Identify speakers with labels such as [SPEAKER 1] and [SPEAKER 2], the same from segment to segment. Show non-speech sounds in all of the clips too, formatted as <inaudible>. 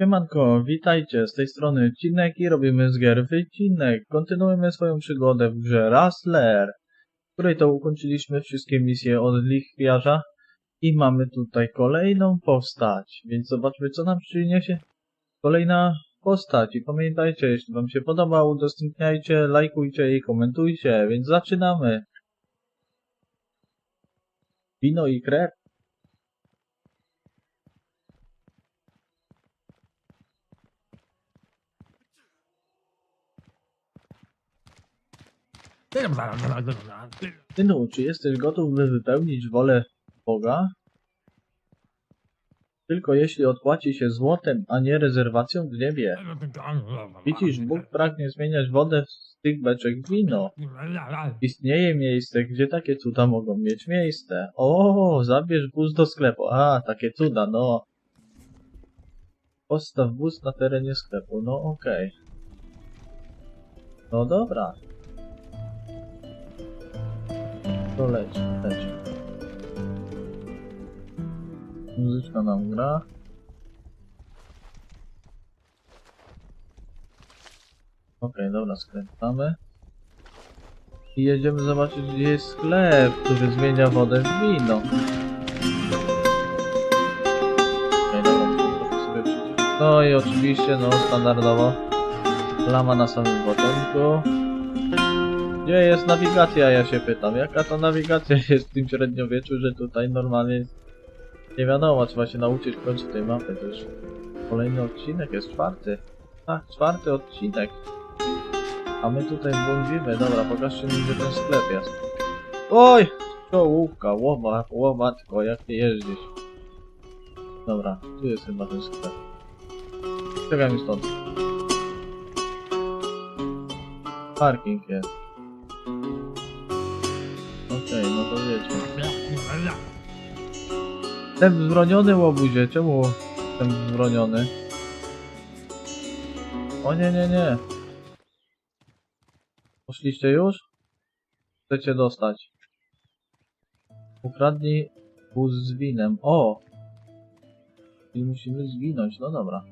[SPEAKER 1] Siemanko, witajcie, z tej strony Cinek i robimy z gier wycinek. Kontynuujemy swoją przygodę w grze Rustler, w której to ukończyliśmy wszystkie misje od lichwiarza i mamy tutaj kolejną postać, więc zobaczmy co nam przyniesie kolejna postać i pamiętajcie, jeśli wam się podoba, udostępniajcie, lajkujcie i komentujcie, więc zaczynamy. Wino i krew. Synu, czy jesteś gotów, by wypełnić wolę Boga? Tylko jeśli odpłaci się złotem, a nie rezerwacją w niebie. Widzisz, Bóg pragnie zmieniać wodę z tych beczek w wino. Istnieje miejsce, gdzie takie cuda mogą mieć miejsce. O, zabierz wóz do sklepu. A, takie cuda, no. Postaw wóz na terenie sklepu. No okej. No dobra. To leci, leci. Muzyczka nam gra. Okej, dobra, skręcamy. I jedziemy zobaczyć, gdzie jest sklep, który zmienia wodę w wino. No i oczywiście, no, standardowo. Lama na samym początku. Gdzie jest nawigacja, ja się pytam. Jaka to nawigacja <laughs> jest w tym średniowieczu, że tutaj normalnie nie wiadomo, trzeba się nauczyć w końcu tej mapy. Już kolejny odcinek, jest czwarty. Tak, czwarty odcinek. A my tutaj błądzimy. Dobra, pokażcie mi, gdzie ten sklep jest. Oj! Czołówka, łoba, łomatko, jak nie jeździć. Dobra, tu jest chyba ten sklep. Czekaj mi stąd. Parking jest. Okej, no to wiecie. Jestem wzbroniony, łobuzie. Czemu jestem wzbroniony? O nie, nie, nie. Poszliście już? Chcecie dostać. Ukradnij wóz z winem. O! I musimy zwinąć, no dobra.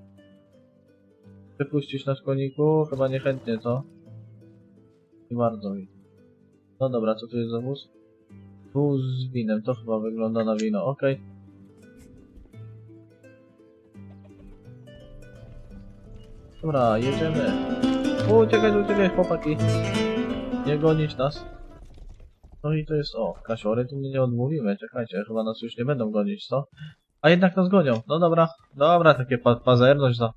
[SPEAKER 1] Przepuścisz na koniku? Chyba niechętnie, co? Nie bardzo. No dobra, co tu jest za wóz? Wóz z winem, to chyba wygląda na wino, okej. Dobra, jedziemy. Uciekaj, uciekaj, chłopaki. Nie gonić nas. No i to jest, o, kasiory, tu mnie nie odmówimy, czekajcie, chyba nas już nie będą gonić, co? A jednak nas gonią, no dobra, dobra, takie pa pazerność za,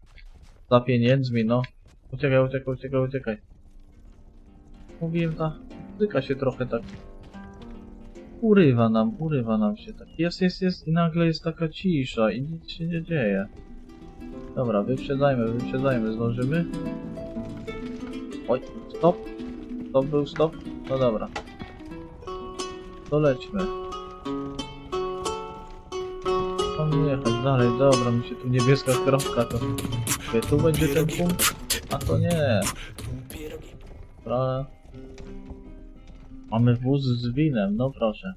[SPEAKER 1] za pieniędzmi, no. Uciekaj, uciekaj, uciekaj, uciekaj. Mówiłem, ta muzyka się trochę tak urywa nam, urywa nam się tak. Jest, jest, jest i nagle jest taka cisza i nic się nie dzieje. Dobra, wyprzedzajmy, wyprzedzajmy, zdążymy? Oj, stop. To był stop? No dobra. To lećmy. Mam jechać dalej, dobra, mi się tu niebieska kropka to... Tu będzie ten punkt? A to nie. Dobra. Mamy wóz z winem, no proszę.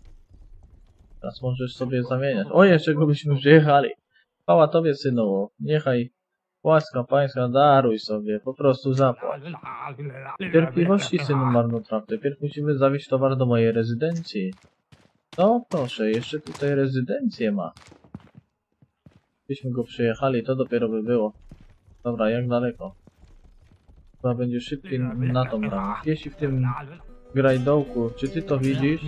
[SPEAKER 1] Teraz możesz sobie zamieniać. O, jeszcze go byśmy przyjechali. Chwała tobie, synu. Niechaj łaska pańska daruj sobie, po prostu zapłać. Cierpliwości, synu marnotrawny. Pierw musimy zawieźć towar do mojej rezydencji. No, proszę, jeszcze tutaj rezydencję ma. Gdybyśmy go przyjechali, to dopiero by było. Dobra, jak daleko? Chyba będzie szybciej na tą bramę. Jeśli w tym grajdołku, czy ty to widzisz?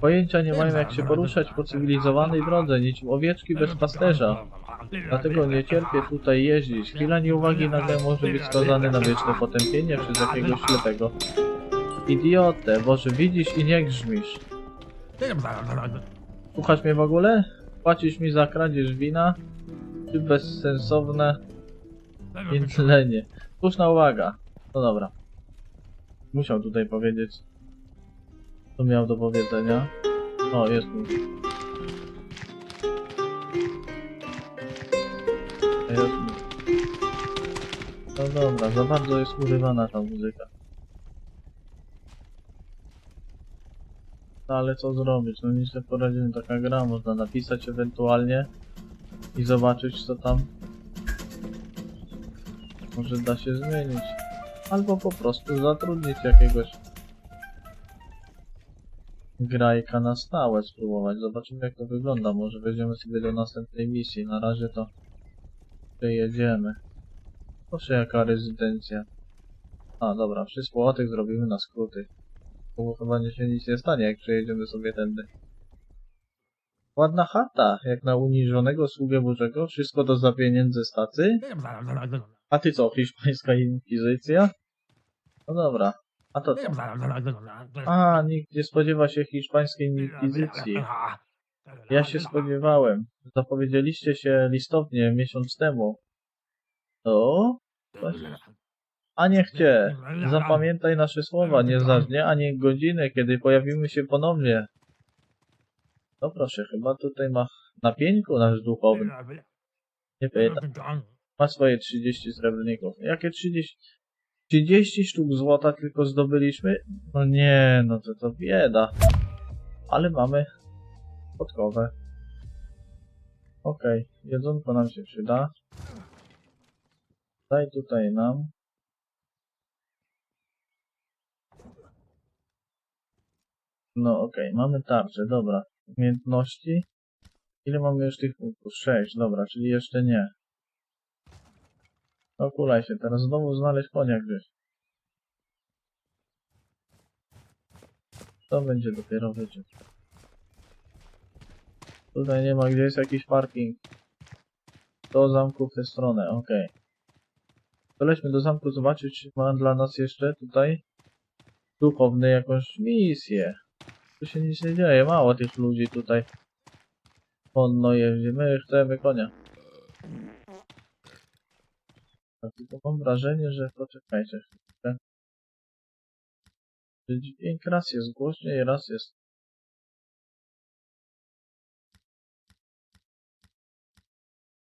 [SPEAKER 1] Pojęcia nie mają jak się poruszać po cywilizowanej drodze, niczym owieczki bez pasterza. Dlatego nie cierpię tutaj jeździć. Chwila nieuwagi nagle może być skazany na wieczne potępienie przez jakiegoś ślepego. Idiotę, Boże, widzisz i nie grzmisz. Słuchasz mnie w ogóle? Płacisz mi za kradzież wina? Czy bezsensowne jędzlenie? Słuszna uwaga. No dobra. Musiał tutaj powiedzieć, co miał do powiedzenia. O, jest mu. Jest mu. No dobra, za bardzo jest urywana ta muzyka. No ale co zrobić? No nic nie poradzimy, taka gra, można napisać ewentualnie i zobaczyć co tam Może da się zmienić. Albo po prostu zatrudnić jakiegoś grajka na stałe spróbować. Zobaczymy jak to wygląda. Może wejdziemy sobie do następnej misji. Na razie to przejedziemy. Proszę jaka rezydencja. A dobra, wszystko łatek zrobimy na skróty. Bo chyba nie się nic nie stanie jak przejedziemy sobie tędy. Ładna chata, jak na uniżonego sługę Bożego. Wszystko do za pieniędzy stacy. A ty co, hiszpańska inkwizycja? No dobra. A to co? A, nikt nie spodziewa się hiszpańskiej inkwizycji. Ja się spodziewałem. Zapowiedzieliście się listownie miesiąc temu. To? A niech cię. Zapamiętaj nasze słowa, niezależnie ani godziny, kiedy pojawimy się ponownie. No proszę, chyba tutaj ma na pieńku nasz duchowny. Nie pyta. Ma swoje 30 srebrników. Jakie 30? 30 sztuk złota tylko zdobyliśmy? No nie, no to to bieda. Ale mamy podkowę. Okej, jedzonko nam się przyda. Daj tutaj nam. No okej, mamy tarczę, dobra. Umiejętności. Ile mamy już tych punktów? 6, dobra, czyli jeszcze nie. Okulaj się, teraz znowu znaleźć konia gdzieś. To będzie dopiero wyciek. Tutaj nie ma, gdzie jest jakiś parking. Do zamku w tę stronę, okej. To do zamku zobaczyć, czy ma dla nas jeszcze tutaj duchowny jakąś misję. Tu się nic nie dzieje, mało tych ludzi tutaj. Konno jeździ, my chcemy konia. Tak, tylko mam wrażenie, że poczekajcie chwilkę. Że Dźwięk raz jest głośniej, raz jest...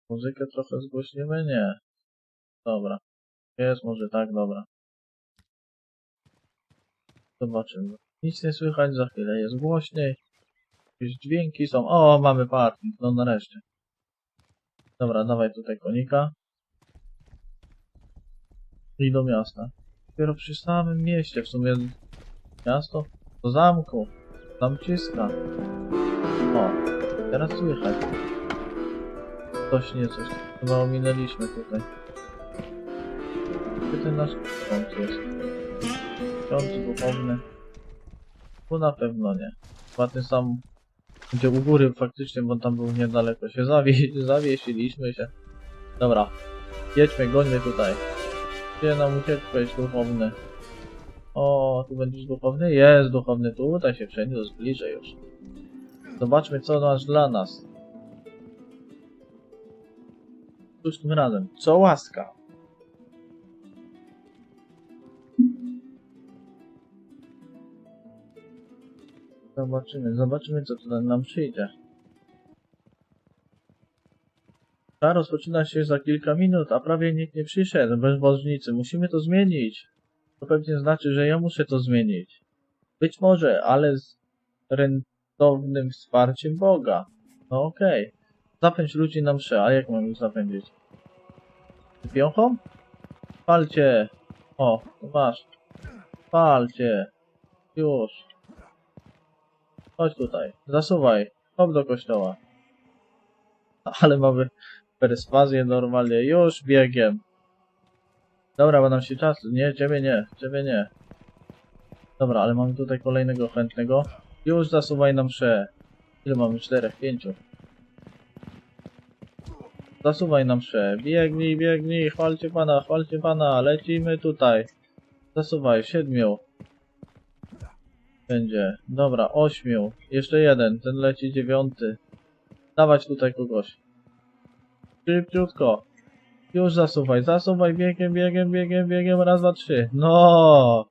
[SPEAKER 1] Muzykę trochę zgłośnimy? Nie. Dobra. Jest może tak, dobra. Zobaczymy. Nic nie słychać, za chwilę jest głośniej. Jakieś dźwięki są. O, mamy parking, no nareszcie. Dobra, dawaj tutaj konika. I do miasta. Dopiero przy samym mieście, w sumie miasto do zamku. Zamciska. O, teraz słychać. Coś nie coś. Chyba ominęliśmy tutaj. Gdzie ten nasz ksiądz jest? Ksiądz duchowny. Tu na pewno nie. Chyba ten sam, gdzie u góry faktycznie, bo tam był niedaleko. Się zawie <laughs> zawiesiliśmy się. Dobra. Jedźmy, gońmy tutaj. Gdzie nam uciekłeś, duchowny? O, tu będziesz duchowny? Jest duchowny, tutaj się przeniósł, bliżej już. Zobaczmy, co masz dla nas. Cóż tym razem? Co łaska? Zobaczymy, zobaczymy, co tutaj nam przyjdzie. Ta rozpoczyna się za kilka minut, a prawie nikt nie przyszedł. Bezbożnicy, musimy to zmienić. To pewnie znaczy, że ja muszę to zmienić. Być może, ale z rentownym wsparciem Boga. No okej. Zapędź ludzi na mszę, a jak mam ich zapędzić? Piąchą? Palcie! O, masz. Palcie! Już. Chodź tutaj. Zasuwaj. Hop do kościoła. Ale mamy perswazję normalnie. Już biegiem. Dobra, bo nam się czas. Nie, ciebie nie. Ciebie nie. Dobra, ale mamy tutaj kolejnego chętnego. Już zasuwaj nam mszę. Ile mamy? Czterech, pięciu. Zasuwaj nam mszę. Biegnij, biegnij. Chwalcie pana, chwalcie pana. Lecimy tutaj. Zasuwaj. Siedmiu. Będzie. Dobra, ośmiu. Jeszcze jeden. Ten leci dziewiąty. Dawać tutaj kogoś. Szybciutko. Już zasuwaj, zasuwaj, biegiem, biegiem, biegiem, biegiem, raz, dwa, trzy. No!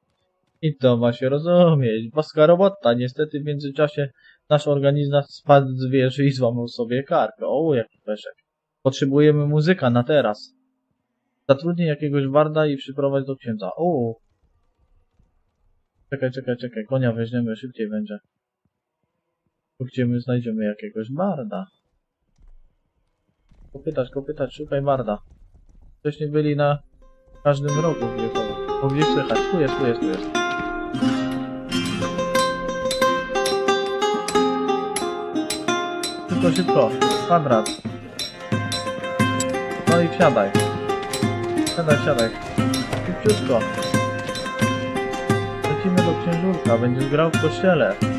[SPEAKER 1] I to ma się rozumieć. Boska robota. Niestety w międzyczasie nasz organizm spadł z wieży i złamał sobie karkę. O, jaki peszek. Potrzebujemy muzyka na teraz. Zatrudnij jakiegoś barda i przyprowadź do księdza. O! Czekaj, czekaj, czekaj. Konia weźmiemy, szybciej będzie. Gdzie my znajdziemy jakiegoś barda. Kopytać, kopytać, szukaj barda. Wcześniej byli na każdym rogu wiechowo. Bo słychać. Tu jest, tu jest, tu jest. Szybko, szybko. Kwadrat. No i wsiadaj. Siadaj, siadaj. Szybciutko. Lecimy do księżurka. Będziesz grał w kościele.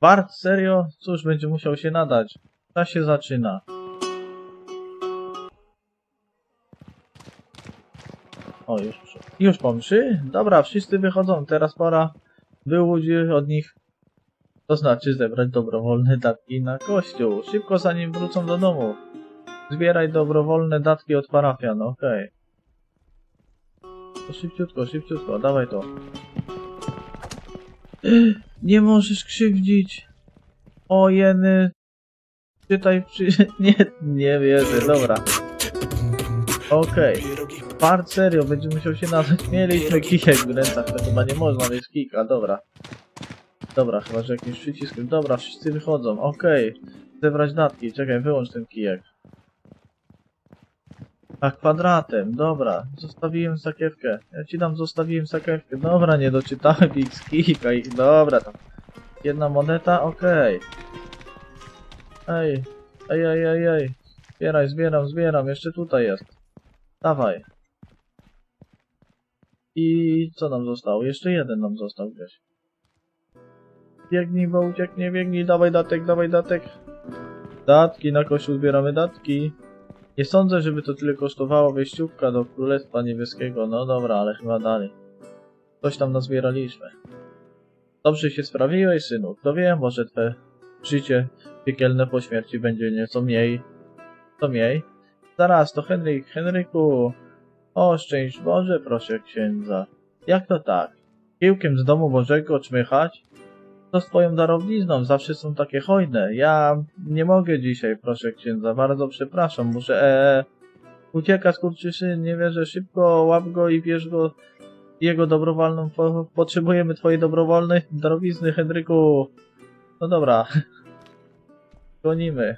[SPEAKER 1] Bart, serio? Cóż, będzie musiał się nadać. Ta się zaczyna. O, już, już mszy? Dobra, wszyscy wychodzą. Teraz pora wyłudzić od nich, to znaczy zebrać dobrowolne datki na kościół. Szybko zanim wrócą do domu. Zbieraj dobrowolne datki od parafian, okej. To szybciutko, szybciutko, dawaj to. Nie możesz krzywdzić. O jeny. Czytaj przy... <laughs> Nie, nie wierzę, dobra. Okej. Part serio, będzie musiał się nazwać. Mieliśmy kijek w rękach, to chyba nie można mieć kika, dobra. Dobra, chyba że jakimś przyciskiem. Dobra, wszyscy wychodzą, okej. Zebrać datki, czekaj, wyłącz ten kijek. A kwadratem, dobra. Zostawiłem sakiewkę. Ja ci dam, zostawiłem sakiewkę. Dobra, nie doczytałem ich z kijka ich. Dobra, tam. Jedna moneta, okej. Ej, ej, ej, ej, ej. Zbieraj, zbieram, zbieram, jeszcze tutaj jest. Dawaj. I co nam zostało? Jeszcze jeden nam został gdzieś. Biegnij, bo ucieknie, biegnij, dawaj datek, dawaj datek. Datki, na kościół zbieramy datki. Nie sądzę, żeby to tyle kosztowało wejściówka do Królestwa Niebieskiego. No dobra, ale chyba dalej. Coś tam nazbieraliśmy. Dobrze się sprawiłeś, synu. Kto wie, może twoje życie piekielne po śmierci będzie nieco mniej. Co mniej? Zaraz, to Henryk, Henryku. O, szczęść Boże, proszę księdza. Jak to tak? Piłkiem z domu Bożego czmychać? Twoją darowizną, zawsze są takie hojne. Ja nie mogę dzisiaj, proszę księdza, bardzo przepraszam, muszę ee, ucieka skurczysyn, nie wierzę, szybko łap go i bierz go jego dobrowolną, po, potrzebujemy twojej dobrowolnej darowizny, Henryku. No dobra. <laughs> Gonimy.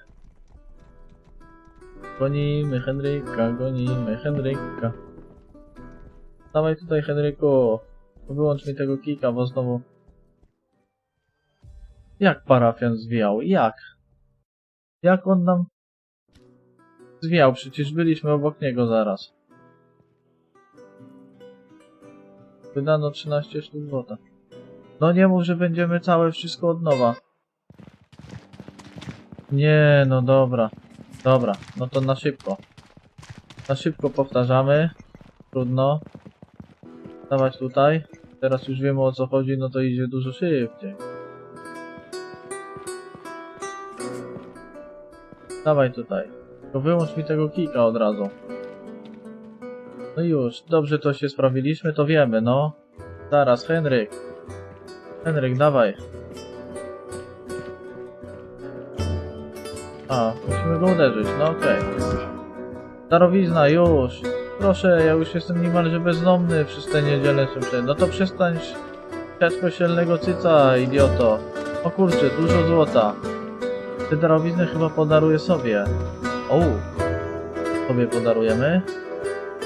[SPEAKER 1] Gonimy Henryka, gonimy Henryka. Dawaj tutaj Henryku. Wyłącz mi tego kika, bo znowu... Jak parafian zwijał? Jak? Jak on nam... Zwijał? Przecież byliśmy obok niego zaraz. Wydano 13 sztuk złota. No nie mów, że będziemy całe wszystko od nowa. Nie, no dobra. Dobra, no to na szybko. Na szybko powtarzamy. Trudno. Dawać tutaj. Teraz już wiemy o co chodzi, no to idzie dużo szybciej. Dawaj tutaj. To wyłącz mi tego kika od razu. No już, dobrze to się sprawiliśmy, to wiemy, no. Zaraz, Henryk. Henryk, dawaj. A, musimy go uderzyć, no okej. Darowizna, już. Proszę, ja już jestem niemalże bezdomny przez tę niedzielę No to przestań siać kościelnego cyca, idioto. O kurczę, dużo złota. Te darowizny chyba podaruję sobie. O, sobie podarujemy.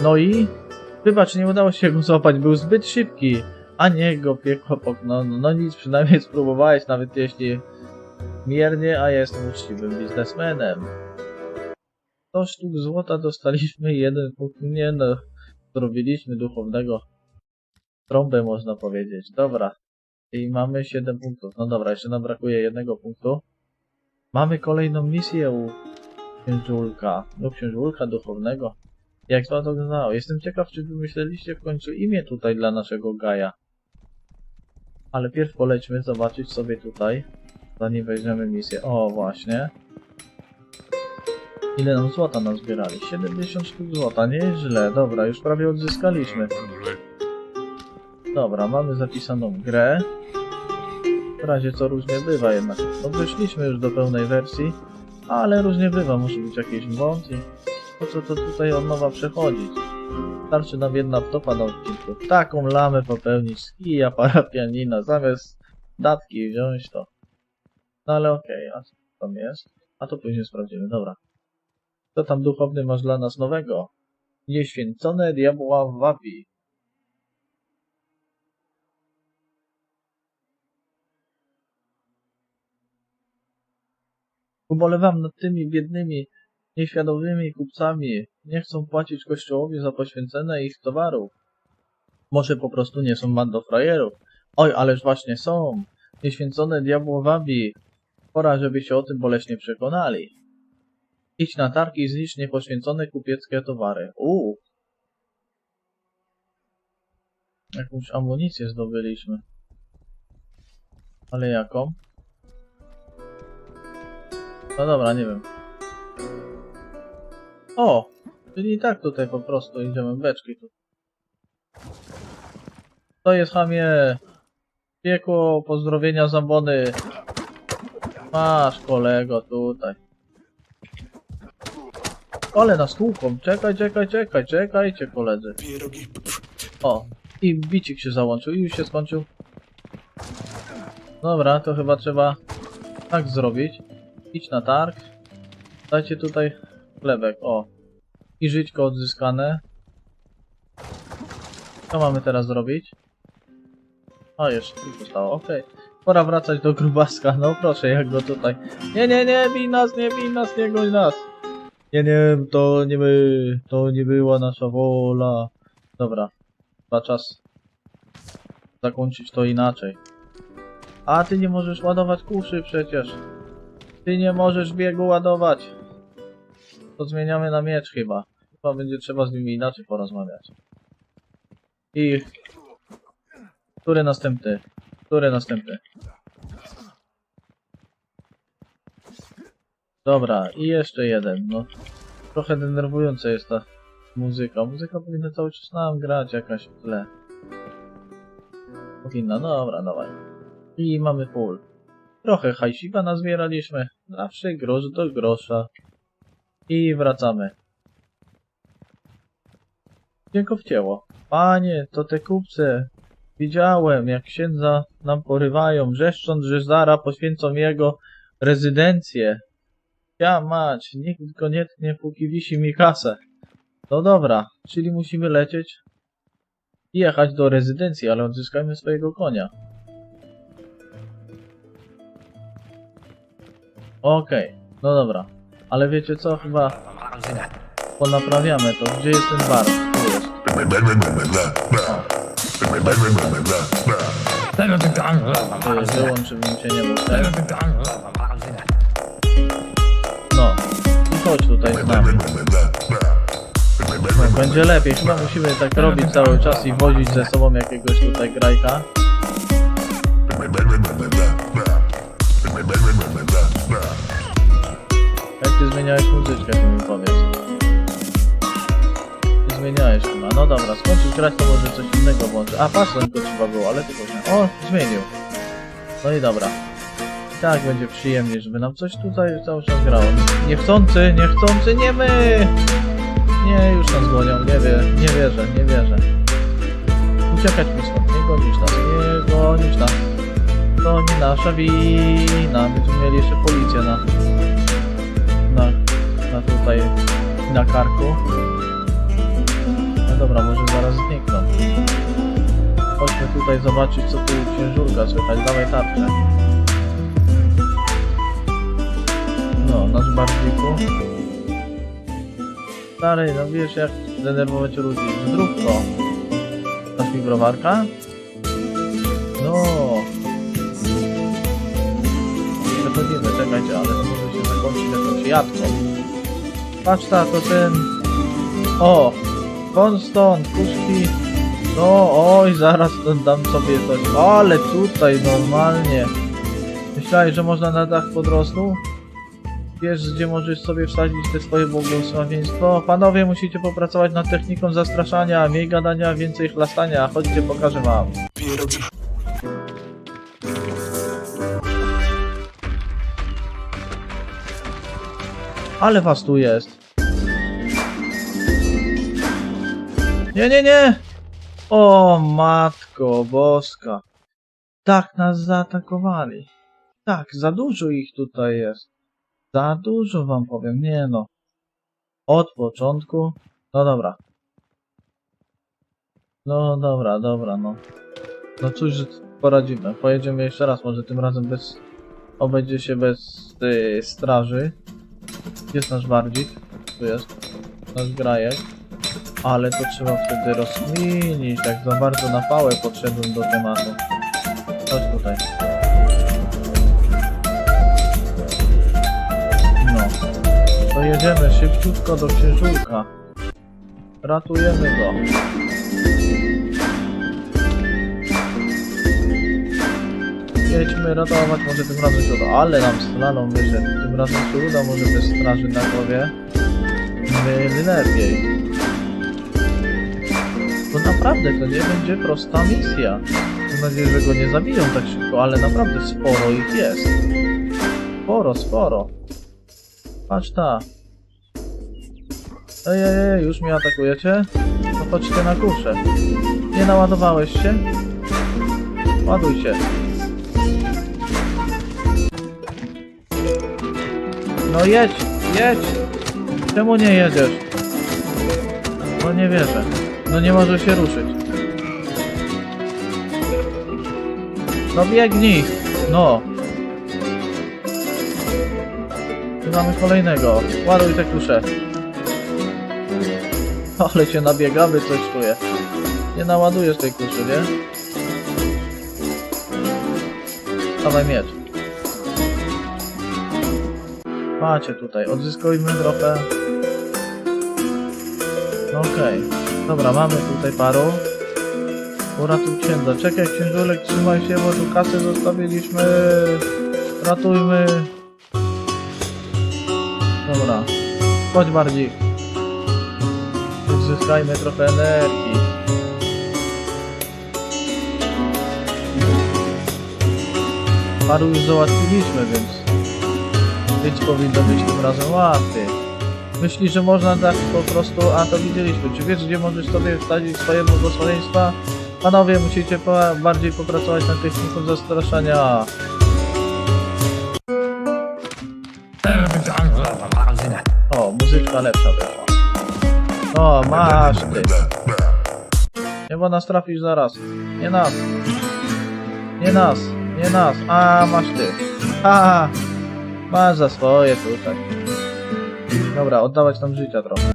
[SPEAKER 1] No i? Wybacz, nie udało się go złapać, był zbyt szybki. A nie go piekło. No, no, no nic, przynajmniej <laughs> spróbowałeś, nawet jeśli miernie, a jestem uczciwym biznesmenem. 100 sztuk złota dostaliśmy jeden punkt. Nie no, zrobiliśmy duchownego trąbę, można powiedzieć. Dobra. I mamy 7 punktów. No dobra, jeszcze nam brakuje jednego punktu. Mamy kolejną misję u księżulka. No księżulka duchownego. Jak to wyglądało? Jestem ciekaw, czy wymyśleliście w końcu imię tutaj dla naszego Gaja. Ale pierw polećmy zobaczyć sobie tutaj, zanim weźmiemy misję. O, właśnie. Ile nam złota nazbierali? 70 sztuk złota, nieźle. Dobra, już prawie odzyskaliśmy. Dobra, mamy zapisaną grę. W razie co różnie bywa jednak. No wyszliśmy już do pełnej wersji, ale różnie bywa. Może być jakiś błąd i po co to tutaj od nowa przechodzić? Starczy nam jedna wtopa na odcinku. Taką lamę popełnić z kija parapianina, zamiast datki wziąć to. No ale okej, a co tam jest? A to później sprawdzimy, dobra. Co tam duchowny masz dla nas nowego? Nieświęcone diabła wabi. Ubolewam nad tymi biednymi, nieświadomymi kupcami. Nie chcą płacić kościołowi za poświęcone ich towarów. Może po prostu nie są bando frajerów. Oj, ależ właśnie są. Nieświęcone diabło wabi. Pora, żeby się o tym boleśnie przekonali. Idź na targ i znicz niepoświęcone kupieckie towary. Uuu. Jakąś amunicję zdobyliśmy. Ale jaką? No dobra, nie wiem. O! Czyli i tak tutaj po prostu idziemy beczki tu. To jest chamie. Piekło, pozdrowienia zambony. Masz kolego tutaj. Ale nas tłuką. Czekaj, czekaj, czekaj, czekajcie koledzy. O, i bicik się załączył i już się skończył. Dobra, to chyba trzeba tak zrobić. Idź na targ. Dajcie tutaj chlebek, o. I żyćko odzyskane. Co mamy teraz zrobić? O, jeszcze tu zostało, okej. Pora wracać do grubaska, no proszę, jak go tutaj. Nie, nie, nie, bij nas, nie bij nas, nie goń nas. Nie, nie, to nie my, to nie była nasza wola. Dobra, chyba czas zakończyć to inaczej. A ty nie możesz ładować kuszy przecież. Ty nie możesz biegu ładować. To zmieniamy na miecz chyba. Chyba będzie trzeba z nimi inaczej porozmawiać. I... Który następny? Który następny? Dobra, i jeszcze jeden, no. Trochę denerwująca jest ta muzyka. Muzyka powinna cały czas nam grać jakaś w tle. Powinna, no dobra, dawaj. I mamy full. Trochę hajsika nazbieraliśmy. Zawsze grosz do grosza. I wracamy. Jego wcięło. Panie, to te kupce. Widziałem, jak księdza nam porywają, wrzeszcząc, że zara poświęcą jego rezydencję. Ja mać, nikt go nie tnie, póki wisi mi kasę. No dobra, czyli musimy lecieć i jechać do rezydencji, ale odzyskajmy swojego konia. Okej, no dobra. Ale wiecie co, chyba ponaprawiamy to. Gdzie jest ten bar? Tu jest. To cię nie ten. No. I chodź tutaj z nami. No, będzie lepiej. Chyba musimy tak robić cały czas i wozić ze sobą jakiegoś tutaj grajka. Ty zmieniałeś muzyczkę, ty mi powiedz. Ty zmieniałeś chyba. No dobra, skończysz grać, to może coś innego włączę. A, pasłem to trzeba było, ale tylko nie. O, zmienił. No i dobra. I tak będzie przyjemnie, żeby nam coś tutaj cały czas grało. Niechcący, niechcący, nie my! Nie, już nas gonią, nie wie, nie wierzę, nie wierzę. Uciekać mi stąd, nie gonić nas, nie gonić nas. To nie nasza wina, będziemy mieli jeszcze policję na, na tutaj, na karku. No dobra, może zaraz znikną. Chodźmy tutaj zobaczyć, co tu u księżurka słychać, dawaj tarczę. No, nasz bardziku. Stary, no wiesz jak denerwować ludzi. Zdrówko. Dasz mi browarka? No. Przechodzimy, czekajcie, ale to może się zakończyć jakąś jadką. Patrz ta, to ten... O! Konston, kuszki. No, oj, zaraz dam sobie coś. Ale tutaj normalnie. Myślałeś, że można na dach podrostu? Wiesz, gdzie możesz sobie wsadzić te swoje błogosławieństwo? Panowie, musicie popracować nad techniką zastraszania, mniej gadania, więcej chlastania. Chodźcie, pokażę wam.
[SPEAKER 2] Pierogi.
[SPEAKER 1] Ale was tu jest. Nie, nie, nie! O, matko boska. Tak nas zaatakowali. Tak, za dużo ich tutaj jest. Za dużo wam powiem, nie no. Od początku. No dobra. No dobra, dobra, no. No cóż, że poradzimy. Pojedziemy jeszcze raz, może tym razem bez... Obędzie się bez straży. Gdzie jest nasz bardzik? Tu jest. Nasz grajek. Ale to trzeba wtedy rozkminić, tak za bardzo na pałę podszedłem do tematu. Chodź tutaj. No. To jedziemy szybciutko do księżulka. Ratujemy go. Jedźmy ratować, może tym razem się uda. Ale nam wyszedł. Tym razem się uda, może bez straży na głowie. Byli lepiej. To naprawdę to nie będzie prosta misja. Mam nadzieję, że go nie zabiją tak szybko, ale naprawdę sporo ich jest. Sporo, sporo. Patrz ta. Ej, ej, ej, już mnie atakujecie? No chodźcie na kuszę. Nie naładowałeś się? Ładuj się. No jedź, jedź! Czemu nie jedziesz? No nie wierzę. No nie może się ruszyć. No biegnij! No! Tu mamy kolejnego. Ładuj te kusze. <laughs> Ale się nabiegamy, coś czuję. Nie naładujesz tej kuszy, nie? Dawaj miecz. Macie tutaj, odzyskujmy trochę. No Okej. Dobra, mamy tutaj paru. Uratuj księdza. Czekaj, księżulek, trzymaj się, bo tu kasę zostawiliśmy. Ratujmy. Dobra. Chodź bardziej. Uzyskajmy trochę energii. Paru już załatwiliśmy, więc... Więc powinno być tym razem łatwiej. Myślisz, że można tak po prostu... A, to widzieliśmy. Czy wiesz, gdzie możesz sobie wsadzić swoje błogosławieństwa? Panowie, musicie po, bardziej popracować nad techniką zastraszania. O, muzyczka lepsza była. O, masz ty. Bo nas trafisz zaraz. Nie nas. Nie nas. Nie nas. A, masz ty. Ha! Masz za swoje tutaj. Dobra, oddawać nam życia trochę.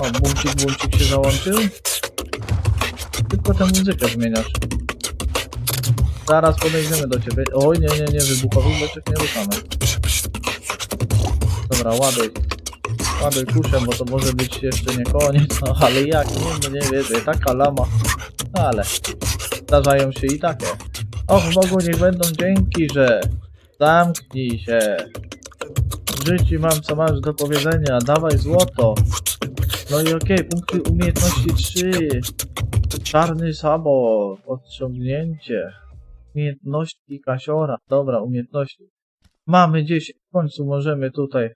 [SPEAKER 1] O, bumcik, bumcik się załączył. Tylko tę muzykę zmieniasz. Zaraz podejdziemy do ciebie. Oj, nie, nie, nie, wybuchowych beczek nie ruszamy. Dobra, ładuj. Ładuj kuszę, bo to może być jeszcze nie koniec, no ale jak, nie, no nie wierzę, taka lama. Ale zdarzają się i takie. Och Bogu, niech będą dzięki, że zamknij się. W życiu mam co masz do powiedzenia, dawaj złoto. No i okej, punkty umiejętności 3. Czarny sabo, odciągnięcie. Umiejętności kasiora. Dobra, umiejętności. Mamy 10. W końcu możemy tutaj.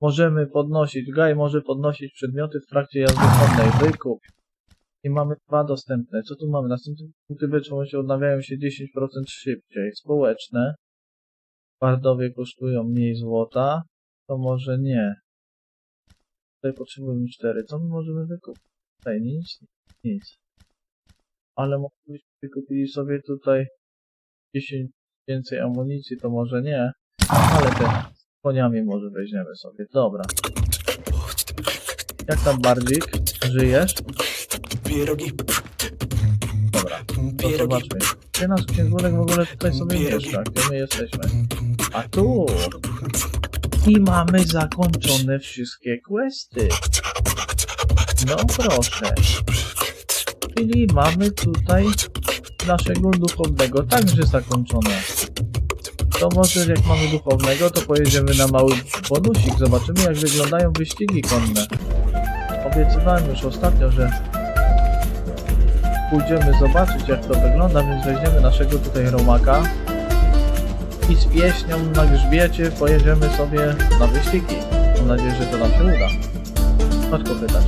[SPEAKER 1] Możemy podnosić. Gaj może podnosić przedmioty w trakcie jazdy konnej. Wykup. I mamy dwa dostępne. Co tu mamy? Następne punkty wytrzymałości odnawiają się 10% szybciej. Społeczne. Bardowie kosztują mniej złota. To może nie. Tutaj potrzebujemy 4. Co my możemy wykupić? Tutaj nic. Nic. Ale moglibyśmy wykupili sobie tutaj 10 więcej amunicji, to może nie. Ale te z koniami może weźmiemy sobie. Dobra. Jak tam Bardzik? Żyjesz?
[SPEAKER 2] Pierogi,
[SPEAKER 1] Dobra. To zobaczmy. Gdzie nasz księgurek w ogóle tutaj sobie mieszka? Gdzie my jesteśmy? A tu! I mamy zakończone wszystkie questy. No proszę. Czyli mamy tutaj naszego duchownego także zakończone. To może jak mamy duchownego, to pojedziemy na mały bonusik. Zobaczymy jak wyglądają wyścigi konne. Obiecywałem już ostatnio, że pójdziemy zobaczyć jak to wygląda, więc weźmiemy naszego tutaj romaka i z pieśnią na grzbiecie pojedziemy sobie na wyścigi. Mam nadzieję, że to nam się uda. Chodź kopytać.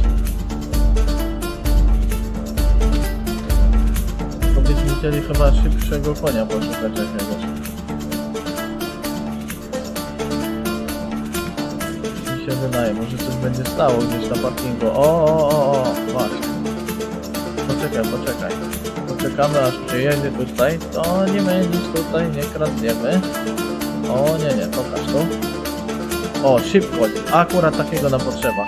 [SPEAKER 1] To byśmy chcieli chyba szybszego konia poszukać jakiegoś. Mi się wydaje, może coś będzie stało gdzieś na parkingu. O, o, o, o, właśnie. Poczekaj, poczekaj. Poczekamy aż przyjedzie tutaj. To nie my nic tutaj nie kradniemy. O, nie, nie, pokaż tu. O, szybko. Akurat takiego nam potrzeba.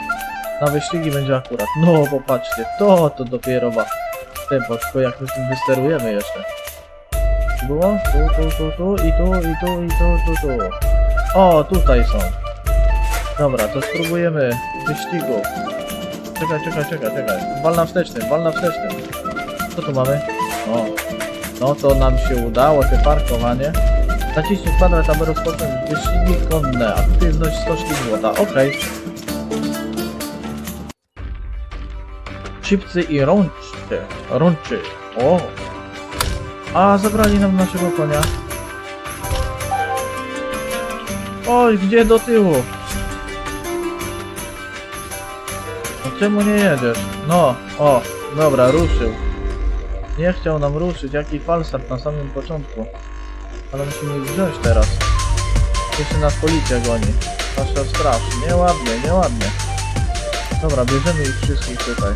[SPEAKER 1] Na wyścigi będzie akurat. No, popatrzcie, to to dopiero ma tempo, tylko jak my tym wysterujemy jeszcze. Było? Tu, tu, tu, tu, i tu, i tu, i tu, tu, tu. O, tutaj są. Dobra, to spróbujemy wyścigu. Czekaj, czekaj, czekaj, czekaj. Wal na wstecznym, wal na wstecznym. Co tu mamy? O, no to nam się udało, te parkowanie. Naciśnij kwadrat, aby rozpocząć wyścigi konne. Aktywność 100 sztuk złota. Okej. Szybcy i rączczy. Rączy. O. A, zabrali nam naszego konia. Oj, gdzie do tyłu? Czemu nie jedziesz? No, o, dobra, ruszył. Nie chciał nam ruszyć, jaki falstart na samym początku. Ale musimy ich wziąć teraz. Jeszcze nas policja goni. Nasza straż. Nieładnie, nieładnie. Dobra, bierzemy ich wszystkich tutaj.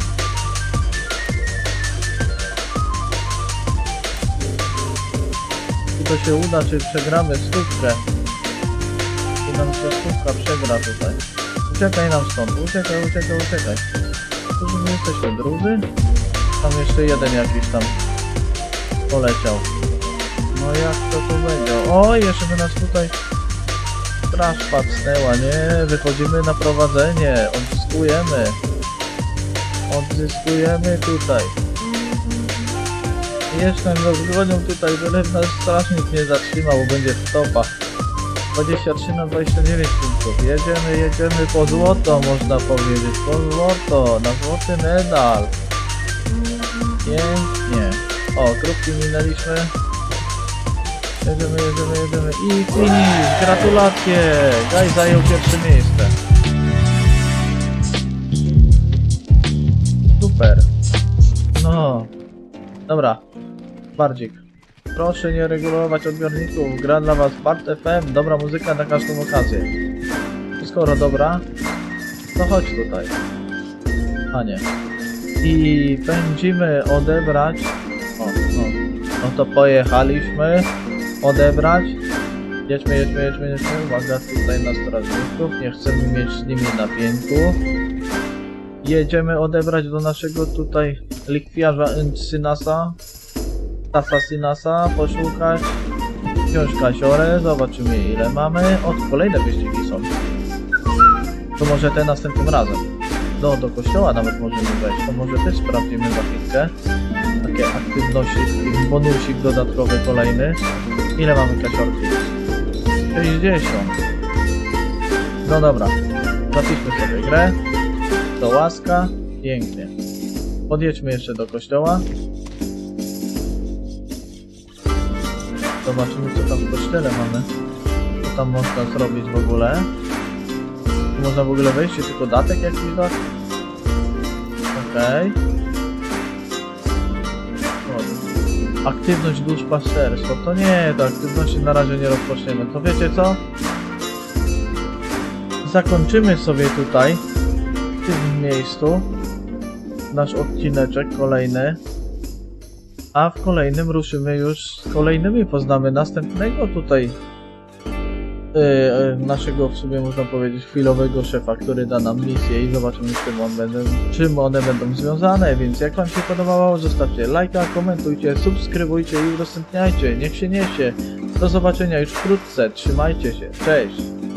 [SPEAKER 1] Czy to się uda, czy przegramy stówkę? Czy nam się stówka przegra tutaj? Uciekaj nam stąd, uciekaj, uciekaj, uciekaj. Którzy my jesteśmy drudzy? Tam jeszcze jeden jakiś tam poleciał. No jak to tu będzie? O, jeszcze by nas tutaj straż patrznęła, nie? Wychodzimy na prowadzenie, odzyskujemy. Odzyskujemy tutaj. Nas gonią tutaj, byle nas strażnik nie zatrzymał, bo będzie stopa. 23 na 29 Jedziemy, jedziemy po złoto, można powiedzieć. Po złoto, na złoty medal. Pięknie. O, krótki minęliśmy. Jedziemy, jedziemy, jedziemy. I finish! Gratulacje! Gaj zajął pierwsze miejsce. Super. No. Dobra. Bardzik. Proszę nie regulować odbiorników. Gra dla was Bart FM. Dobra muzyka na każdą okazję. Skoro dobra, to chodź tutaj. A nie. I będziemy odebrać. O, no. No to pojechaliśmy. Odebrać. Jedźmy, jedźmy, jedźmy, jedźmy. Uwaga tutaj na strażników. Nie chcemy mieć z nimi napiętu. Jedziemy odebrać do naszego tutaj likwiarza Synasa. Asasynasa, poszukać, wziąć kasiorę, zobaczymy ile mamy. O, tu kolejne wyścigi są. To może te następnym razem. No, do kościoła nawet możemy wejść, to może też sprawdzimy za chwilkę. Takie aktywności, bonusik dodatkowy kolejny. Ile mamy kasiorki? 60. No dobra, zapiszmy sobie grę. To łaska, pięknie. Podjedźmy jeszcze do kościoła. Zobaczymy co tam w kościele mamy. Co tam można zrobić w ogóle. Można w ogóle wejść, czy tylko datek jakiś dać? Okej. O, Aktywność duszpasterstwo. To nie, to aktywności na razie nie rozpoczniemy. To wiecie co? Zakończymy sobie tutaj, w tym miejscu, nasz odcineczek kolejny. A w kolejnym ruszymy już z kolejnymi, poznamy następnego tutaj naszego w sumie można powiedzieć chwilowego szefa, który da nam misję i zobaczymy czym, on będą, czym one będą związane, więc jak wam się podobało zostawcie lajka, komentujcie, subskrybujcie i udostępniajcie, niech się niesie. Do zobaczenia już wkrótce, trzymajcie się, cześć!